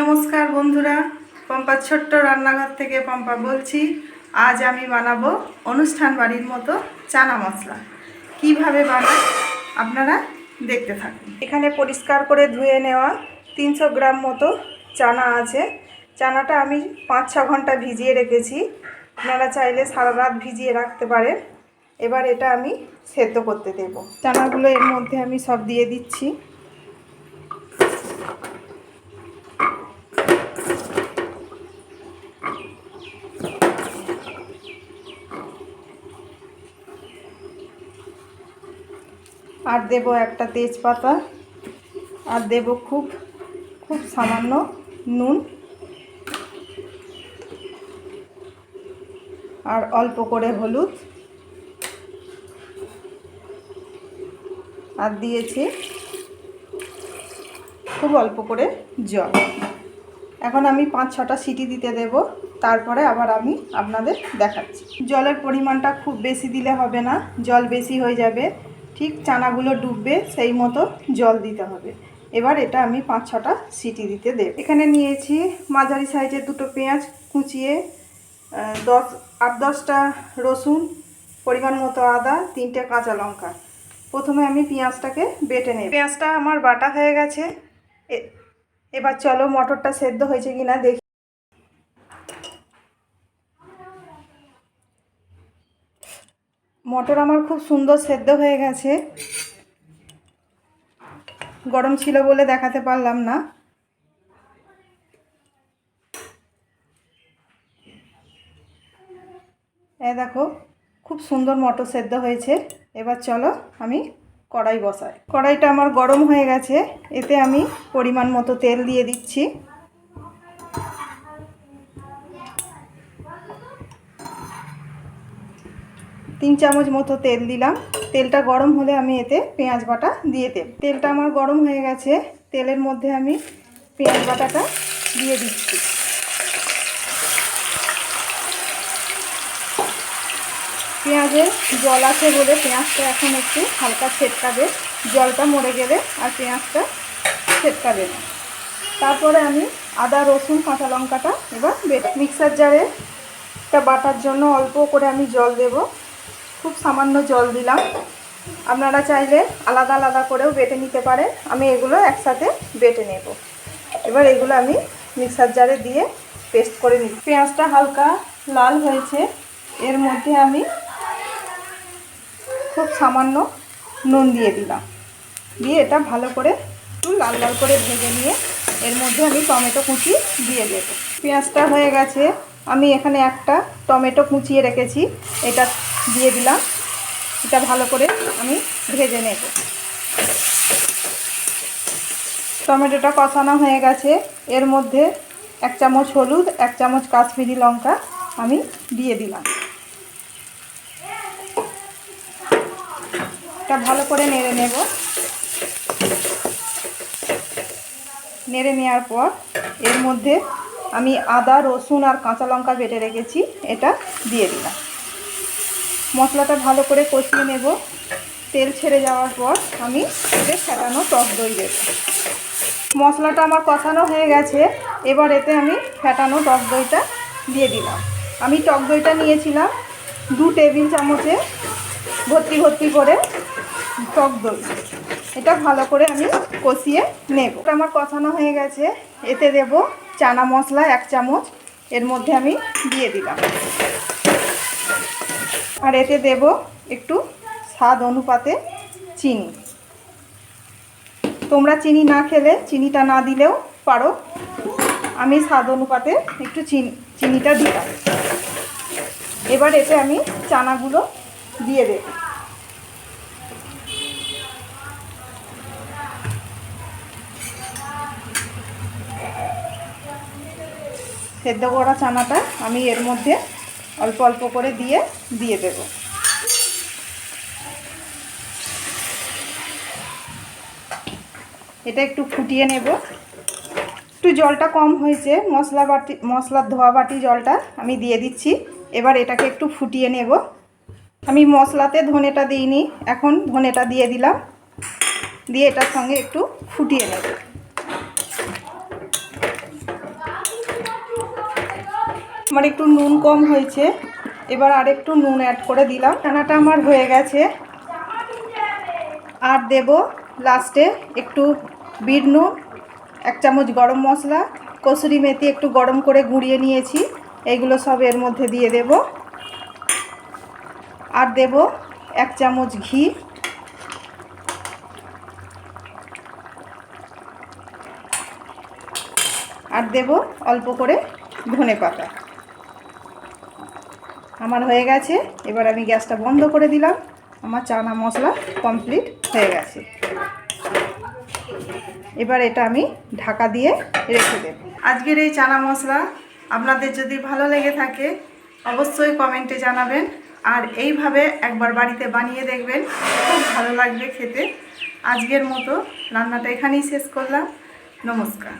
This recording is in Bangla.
নমস্কার বন্ধুরা, পম্পা ছোট্ট রান্নাঘর থেকে পম্পা বলছি। আজ আমি বানাবো অনুষ্ঠান বাড়ির মতো চানা মশলা। কীভাবে বানাই আপনারা দেখতে থাকুন। এখানে পরিষ্কার করে ধুয়ে নেওয়া তিনশো গ্রাম মতো চানা আছে। চানাটা আমি পাঁচ ছ ঘণ্টা ভিজিয়ে রেখেছি। আপনারা চাইলে সারা রাত ভিজিয়ে রাখতে পারেন। এবার এটা আমি সেদ্ধ করতে দেব। চানাগুলো এর মধ্যে আমি সব দিয়ে দিচ্ছি। আর দেব একটা তেজপাতা। আর দেব খুব খুব সামান্য নুন। আর অল্প করে হলুদ। আর দিয়েছি খুব অল্প করে জল। এখন আমি পাঁচ ছটা সিটি দিতে দেব, তারপরে আবার আমি আপনাদের দেখাচ্ছি। জলের পরিমাণটা খুব বেশি দিলে হবে না, জল বেশি হয়ে যাবে। ঠিক চানাগুলো ডুববে, সেই মতো জল দিতে হবে। এবার এটা আমি পাঁচ, ছটা সিটি দিতে দেব। এখানে নিয়েছি মাঝারি সাইজের দুটো পেঁয়াজ কুচিয়ে দশ, আট, দশটা রসুন, পরিমাণ মতো আদা, তিনটে কাঁচা লঙ্কা। প্রথমে আমি পেঁয়াজটাকে বেটে নেব। পেঁয়াজটা আমার বাটা হয়ে গেছে। এবার চলো মটরটা সেদ্ধ হয়েছে কিনা দেখি। মটর আমার খুব সুন্দর সেদ্ধ হয়ে গেছে। গরম ছিল বলে দেখাতে পারলাম না। এ দেখো, খুব সুন্দর মটর সেদ্ধ হয়েছে। এবার চলো আমি কড়াই বসাই। কড়াইটা আমার গরম হয়ে গেছে। এতে আমি পরিমাণ মতো তেল দিয়ে দিচ্ছি। তিন চামচ মতো তেল দিলাম। তেলটা গরম হলে আমি এতে পেঁয়াজ বাটা দিয়ে দেব। তেলটা আমার গরম হয়ে গেছে। তেলের মধ্যে আমি পেঁয়াজ বাটাটা দিয়ে দিচ্ছি। পেঁয়াজে জল আছে বলে পেঁয়াজটা এখন একটু হালকা ছেটকাবে। জলটা মরে গেলে আর পেঁয়াজটা ছেটকাবে না। তারপরে আমি আদা, রসুন, কাঁচা লঙ্কাটা এবার মিক্সার জারে টা বাটার জন্য অল্প করে আমি জল দেব। খুব সামান্য জল দিলাম। আপনারা চাইলে আলাদা আলাদা করেও বেটে নিতে পারে। আমি এগুলো একসাথে বেটে নেব। এবার এগুলো আমি মিক্সার জারে দিয়ে পেস্ট করে নিই পেঁয়াজটা হালকা লাল হয়েছে। এর মধ্যে আমি খুব সামান্য নুন দিয়ে দিলাম। দিয়ে এটা ভালো করে একটু লাল লাল করে ভেজে নিয়ে এর মধ্যে আমি টমেটো কুচি দিয়ে দেব। পেঁয়াজটা হয়ে গেছে। আমি এখানে একটা টমেটো কুচিয়ে রেখেছি, এটা দিয়ে দিলাম। এটা ভালো করে আমি ভেজে নেব। টমেটোটা কষানো হয়ে গেছে। এর মধ্যে এক চামচ হলুদ, এক চামচ কাশ্মীরি লঙ্কা আমি দিয়ে দিলাম। এটা ভালো করে নেড়ে নেব। নেড়ে নেওয়ার পর এর মধ্যে আমি আদা, রসুন আর কাঁচা লঙ্কা বেটে রেখেছি, এটা দিয়ে দিলাম। মশলাটা ভালো করে কষিয়ে নেব। তেল ছেড়ে যাওয়ার পর আমি এতে ফেটানো টক দই দেব। মশলাটা আমার কষানো হয়ে গেছে, এবার এতে আমি ফেটানো টক দইটা দিয়ে দিলাম। আমি টক দইটা নিয়েছিলাম দু টেবিল চামচে ভর্তি ভর্তি করে টক দই। এটা ভালো করে আমি কষিয়ে নেব। আমার কষানো হয়ে গেছে, এতে দেব চানা মশলা এক চামচ, এর মধ্যে আমি দিয়ে দিলাম। আর এতে দেব একটু স্বাদ অনুপাতে চিনি। তোমরা চিনি না খেলে, চিনিটা না দিলেও পারো। আমি স্বাদ অনুপাতে একটু চিনি, চিনিটা দিলাম। এবার এতে আমি চানাগুলো দিয়ে দেব। সেদ্ধ করা চানাটা আমি এর মধ্যে অল্প অল্প করে দিয়ে দিয়ে দেব। এটা একটু ফুটিয়ে নেব। একটু জলটা কম হয়েছে, মশলা বাটি, মশলার ধোয়া বাটি জলটা আমি দিয়ে দিচ্ছি। এবার এটাকে একটু ফুটিয়ে নেব। আমি মশলাতে ধনেটা দিইনি, এখন ধনেটা দিয়ে দিলাম। দিয়ে এটার সঙ্গে একটু ফুটিয়ে নেব। আমার একটু নুন কম হয়েছে। এবার আর একটু নুন অ্যাড করে দিলাম। চানাটা আমার হয়ে গেছে। আর দেব লাস্টে একটু বিট নুন এক চামচ গরম মশলা, কসুরি মেথি একটু গরম করে গুঁড়িয়ে নিয়েছি। এইগুলো সব এর মধ্যে দিয়ে দেব। আর দেব এক চামচ ঘি। আর দেব অল্প করে ধনে পাতা আমার হয়ে গেছে। এবার আমি গ্যাসটা বন্ধ করে দিলাম। আমার চানা মশলা কমপ্লিট হয়ে গেছে। এবার এটা আমি ঢাকা দিয়ে রেখে দেব। আজকের এই চানা মশলা আপনাদের যদি ভালো লেগে থাকে, অবশ্যই কমেন্টে জানাবেন। আর এইভাবে একবার বাড়িতে বানিয়ে দেখবেন। খুব ভালো লাগবে খেতে। আজকের মতো রান্নাটা এখানেই শেষ করলাম। নমস্কার।